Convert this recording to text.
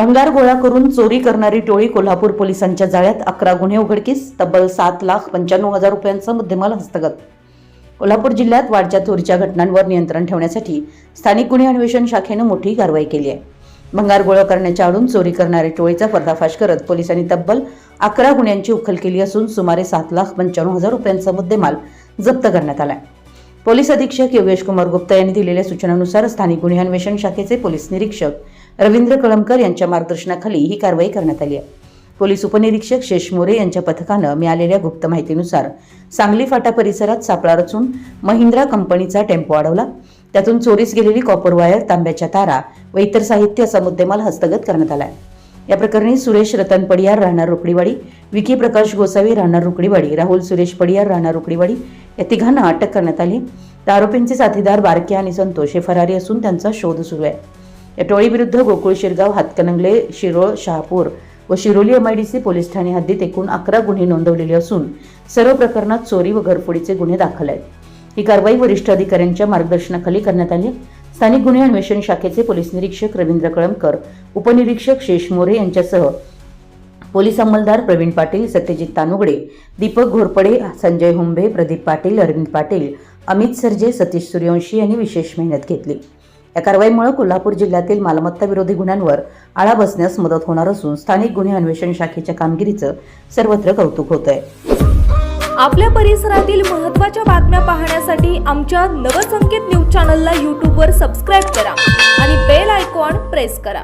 भंगार गोळा करून चोरी करणारी टोळी कोल्हापूर पोलिसांच्या जाळ्यात अकरा गुन्हे उघडकीस तब्बल सात लाख पंच्याण्णव हजार रुपयांचा मुद्देमाल हस्तगत. कोल्हापूर जिल्ह्यात वाढच्या चोरीच्या घटनांवर नियंत्रण ठेवण्यासाठी स्थानिक गुन्हे अन्वेषण शाखेनं मोठी कारवाई केली आहे. भंगार गोळा करण्याच्या आडून चोरी करणाऱ्या टोळीचा पर्दाफाश करत पोलिसांनी तब्बल अकरा गुन्ह्यांची उखल केली असून सुमारे सात लाख पंच्याण्णव हजार रुपयांचा मुद्देमाल जप्त करण्यात आला पोलीस अधीक्षक योगेश कुमार गुप्ता यांनी दिलेल्या सूचनानुसार स्थानिक गुन्हे अन्वेषण शाखेचे पोलीस निरीक्षक रवींद्र कळमकर यांच्या मार्गदर्शनाखाली ही कारवाई करण्यात आली आहे. पोलीस उपनिरीक्षक शेष मोरे यांच्या पथकानं मिळालेल्या गुप्त माहितीनुसार सांगली फाटा परिसरात सापळा रचून महिंद्रा कंपनीचा टेम्पो अडवला. त्यातून चोरीस गेलेली कॉपर वायर तांब्याच्या तारा व इतर साहित्य असा मुद्देमाल हस्तगत करण्यात आलाय. या प्रकरणी सुरेश रतन पडियार राहणार रुकडीवाडी विकी प्रकाश गोसावी राहणार रुकडीवाडी राहुल सुरेश पडियार राहणार रुकडीवाडी या तिघांना अटक करण्यात आली. तर आरोपींचे साथीदार बारके आणि संतोष हे फरारी असून त्यांचा शोध सुरू आहे. या टोळीविरुद्ध गोकुळ शिरगाव हातकणंगले शिरोळ शहापूर व शिरोली एमआयडीसी पोलीस ठाणे हद्दीत एकूण अकरा गुन्हे नोंदवलेले असून सर्व प्रकरणात चोरी व घरफोडीचे गुन्हे दाखल आहेत. ही कारवाई वरिष्ठ अधिकाऱ्यांच्या मार्गदर्शनाखाली करण्यात आली. स्थानिक गुन्हे अन्वेषण शाखेचे पोलीस निरीक्षक रवींद्र कळमकर उपनिरीक्षक शेष मोरे यांच्यासह पोलीस अंमलदार प्रवीण पाटील सत्यजित तानुगडे दीपक घोरपडे संजय हुंबे प्रदीप पाटील अरविंद पाटील अमित सरजे सतीश सूर्यवंशी यांनी विशेष मेहनत घेतली. या कारवाईमुळे कोल्हापूर जिल्ह्यातील मालमत्ता विरोधी गुन्ह्यांवर आळा बसण्यास मदत होणार असून स्थानिक गुन्हे अन्वेषण शाखेच्या कामगिरीचं सर्वत्र कौतुक होत आहे आपल्या परिसरातील महत्त्वाच्या बातम्या पाहण्यासाठी आमच्या नवसंकेत न्यूज चॅनलला यूट्यूबवर सबस्क्राईब करा आणि बेल आयकॉन प्रेस करा.